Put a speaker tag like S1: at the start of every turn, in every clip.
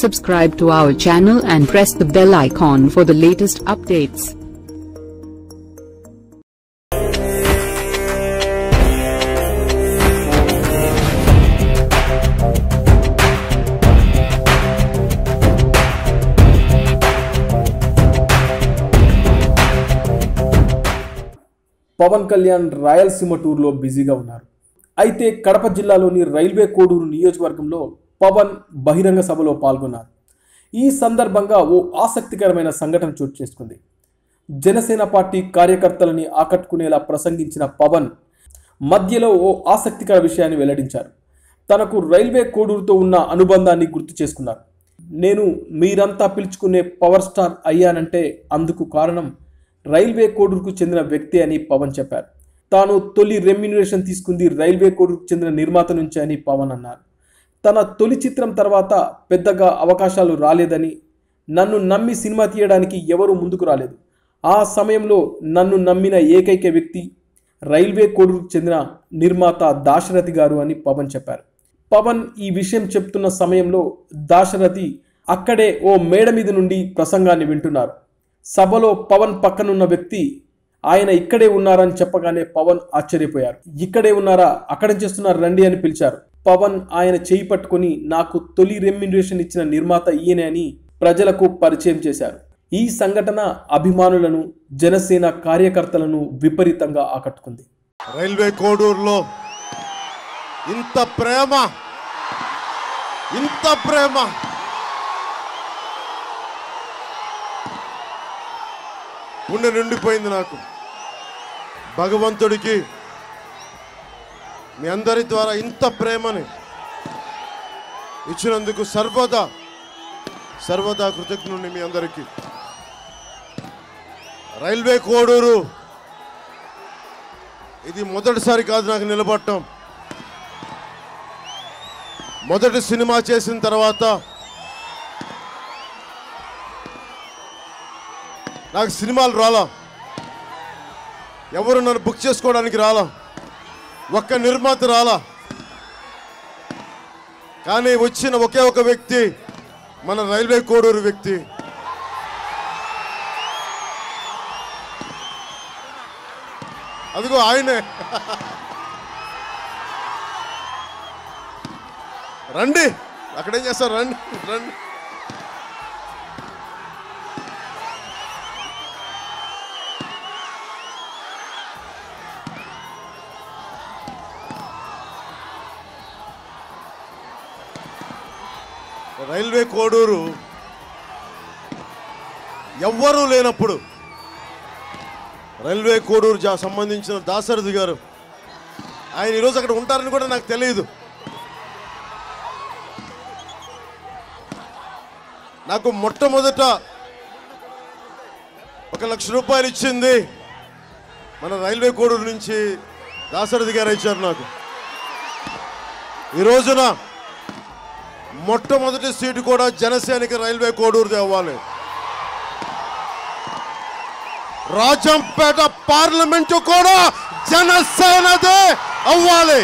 S1: Subscribe to our channel and press the bell icon for the latest updates.
S2: Pawan Kalyan Rayalaseema టూర్లో బిజీగా ఉన్నారు అయితే కడప జిల్లాలోని రైల్వే కోడూరు నియోజకవర్గంలో పవన్ బహిరంగ సభలో పాల్గొన్నారు. ఈ సందర్భంగా ఓ ఆసక్తికరమైన సంఘటన చోటు చేసుకుంది. జనసేన పార్టీ కార్యకర్తలని ఆకట్టుకునేలా ప్రసంగించిన పవన్ మధ్యలో ఓ ఆసక్తికర విషయాన్ని వెల్లడించారు. తనకు రైల్వే కోడూరుతో ఉన్న అనుబంధాన్ని గుర్తు చేసుకున్నారు. నేను మీరంతా పిలుచుకునే పవర్ స్టార్ అయ్యానంటే అందుకు కారణం రైల్వే కోడూరుకు చెందిన వ్యక్తి అని పవన్ చెప్పారు. తాను తొలి రెమ్యునరేషన్ తీసుకుంది రైల్వే కోడూరుకు చెందిన నిర్మాత నుంచి అని పవన్ అన్నారు. తన తొలి చిత్రం తర్వాత పెద్దగా అవకాశాలు రాలేదని నన్ను నమ్మి సినిమా తీయడానికి ఎవరూ ముందుకు రాలేదు. ఆ సమయంలో నన్ను నమ్మిన ఏకైక వ్యక్తి రైల్వే కోడూరుకు చెందిన నిర్మాత దాశరథి గారు అని పవన్ చెప్పారు. పవన్ ఈ విషయం చెప్తున్న సమయంలో దాశరథి అక్కడే ఓ మేడ మీద నుండి ప్రసంగాన్ని వింటున్నారు. సభలో పవన్ పక్కనున్న వ్యక్తి ఆయన ఇక్కడే ఉన్నారని చెప్పగానే పవన్ ఆశ్చర్యపోయారు. ఇక్కడే ఉన్నారా? అక్కడ చేస్తున్నారు? రండి అని పిలిచారు. పవన్ ఆయన చేయి పట్టుకుని నాకు తొలి రెమ్యునరేషన్ ఇచ్చిన నిర్మాత ఈయనే అని ప్రజలకు పరిచయం చేశారు. ఈ సంఘటన అభిమానులను జనసేన కార్యకర్తలను విపరీతంగా ఆకట్టుకుంది.
S3: రైల్వే కోడూరులో ఇంత ప్రేమ ఇంత ప్రేమ. గుండె నిండిపోయింది నాకు. భగవంతుడికి మీ అందరి ద్వారా ఇంత ప్రేమని ఇచ్చినందుకు సర్వదా సర్వదా కృతజ్ఞుని మీ అందరికీ. రైల్వే కోడూరు ఇది మొదటిసారి కాదు నాకు నిలబడటం. మొదటి సినిమా చేసిన తర్వాత నాకు సినిమాలు రాలా. ఎవరు నన్ను బుక్ చేసుకోవడానికి రాలా? ఒక్క నిర్మాత రాలా. కానీ వచ్చిన ఒకే ఒక వ్యక్తి మన రైల్వే కోడూరు వ్యక్తి. అదిగో ఆయనే. రండి. అక్కడేం చేస్తారు? రండి రండి. రైల్వే కోడూరు ఎవ్వరూ లేనప్పుడు రైల్వే కోడూరు జా సంబంధించిన దాసరథి గారు ఆయన ఈరోజు అక్కడ ఉంటారని కూడా నాకు తెలియదు. నాకు మొట్టమొదట ఒక లక్ష రూపాయలు ఇచ్చింది మన రైల్వే కోడూరు నుంచి దాసరథి గారు ఇచ్చారు నాకు. ఈ రోజున మొట్టమొదటి సీటు కూడా జనసేనకి రైల్వే కోడూరుది అవ్వాలి. రాజంపేట పార్లమెంటు కూడా జనసేనదే అవ్వాలి.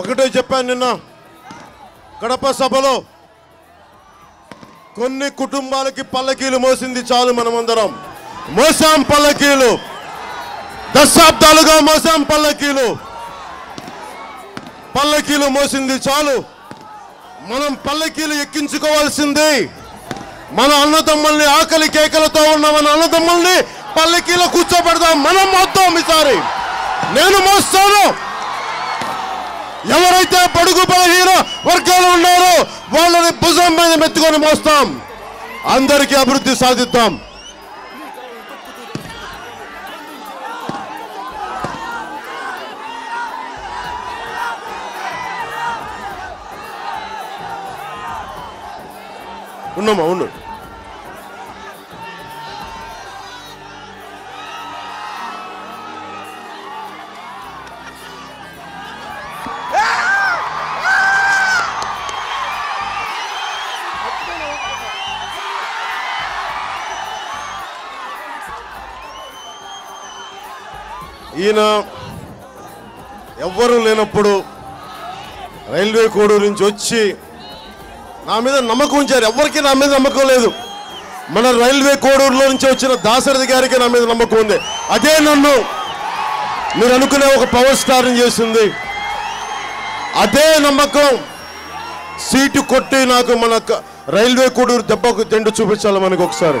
S3: ఒకటే చెప్పాను నిన్న కడప సభలో కొన్ని కుటుంబాలకి పల్లకీలు మోసింది చాలు మనమందరం. మోసాం పల్లకీలు. దశాబ్దాలుగా మోసాం పల్లకీలు. పల్లకీలు మోసింది చాలు. మనం పల్లకీలు ఎక్కించుకోవాల్సింది. మన అన్నదమ్ముల్ని ఆకలి కేకలతో ఉన్న మన అన్నదమ్ముల్ని పల్లకీలో కూర్చోబెడదాం. మనం మోద్దాం ఈసారి. నేను మోస్తాను. ఎవరైతే బడుగు బలహీన వర్గాలు ఉన్నారో వాళ్ళని భుజం మీద మెత్తుకొని మోస్తాం. అందరికీ అభివృద్ధి సాధిద్దాం. ఉన్నామా? ఉండు. ఈయన ఎవ్వరూ లేనప్పుడు రైల్వే కోడూరు నుంచి వచ్చి నా మీద నమ్మకం ఉంచారు. ఎవరికి నా మీద నమ్మకం లేదు. మన రైల్వే కోడూరులో నుంచి వచ్చిన దాసరథి గారికి నా మీద నమ్మకం ఉంది. అదే నన్ను మీరు అనుకునే ఒక పవర్ స్టార్ని చేసింది. అదే నమ్మకం సీటు కొట్టి నాకు మన రైల్వే కోడూరు దెబ్బకు తెండు చూపించాలి మనకు ఒకసారి.